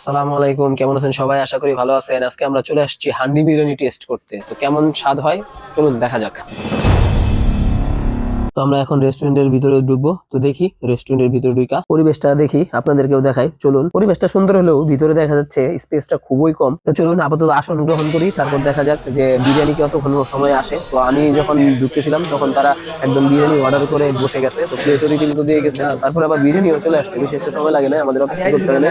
আসসালামু আলাইকুম, কেমন আছেন সবাই? আশা করি ভালো আছেন। আজকে আমরা চলে আসছি হান্ডি বিরিয়ানি টেস্ট করতে। তো কেমন স্বাদ হয়? চলুন দেখা যাক। তো আমরা এখন রেস্টুরেন্টের ভিতরে ঢুকবো। তো দেখি রেস্টুরেন্টের ভিতরে ঢুকা। পরিবেশটা দেখি, আপনাদেরকেও দেখাই। চলুন, পরিবেশটা সুন্দর হলেও ভিতরে দেখা যাচ্ছে স্পেসটা খুবই কম। তো চলুন, আপাতত আসন গ্রহণ করি, তারপর দেখা যাক যে বিরিয়ানি কতক্ষণ সময় আসে। তো আমি যখন ঢুকতেছিলাম, তখন তারা একদম বিরিয়ানি অর্ডার করে বসে গেছে। তো প্লেটও রীতিমতো দিয়ে গেছে। তারপর আবার বিরিয়ানিও চলে আসছে। বেশি একটা সময় লাগে না, আমাদের অপেক্ষা করতে হয় না।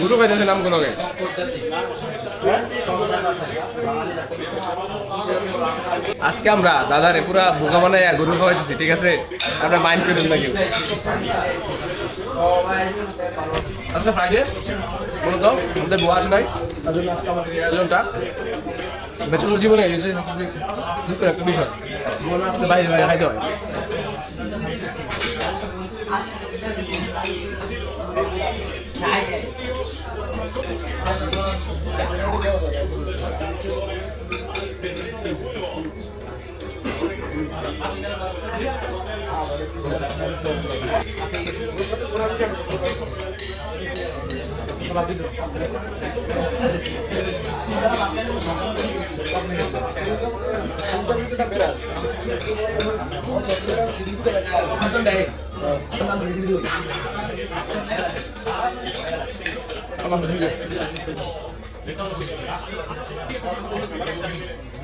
গুরু পাইতেছে নাম কোনো আজকে আমরা দাদারে পুরা বোকা বানাই গরু খাওয়াইতেছি, ঠিক আছে? আমরা মাইন্ড করেন না আজকে ফ্রাইডে মূলত আমাদের বউ আসে নাই, তার বেচনের জীবনে এই একটা বিষয়। বাইরে বাইরে খাইতে হয়। আমার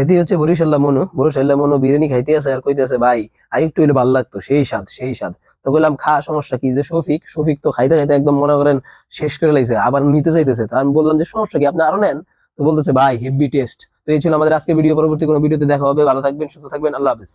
এটি হচ্ছে বরিশাল্লা মনু বরিশাল্লা মনু বিরিয়ানি খাইতে আছে আর কইতে আছে, ভাই, আর একটু হইলে ভালো লাগতো, সেই স্বাদ সেই স্বাদ। তো বললাম খা, সমস্যা কি? যে শফিক শফিক তো খাইতে খাইতে একদম মনে করেন শেষ করে লাইছে, আবার নিতে চাইতেছে। তো আমি বললাম যে, সমস্যা কি? আপনি আরও নেন? তো বলতেছে, ভাই হেভি টেস্ট। তো এই ছিল আমাদের আজকে ভিডিও, পরবর্তী কোনো ভিডিওতে দেখা হবে। ভালো থাকবেন, সুস্থ থাকবেন, আল্লাহ হাফিজ।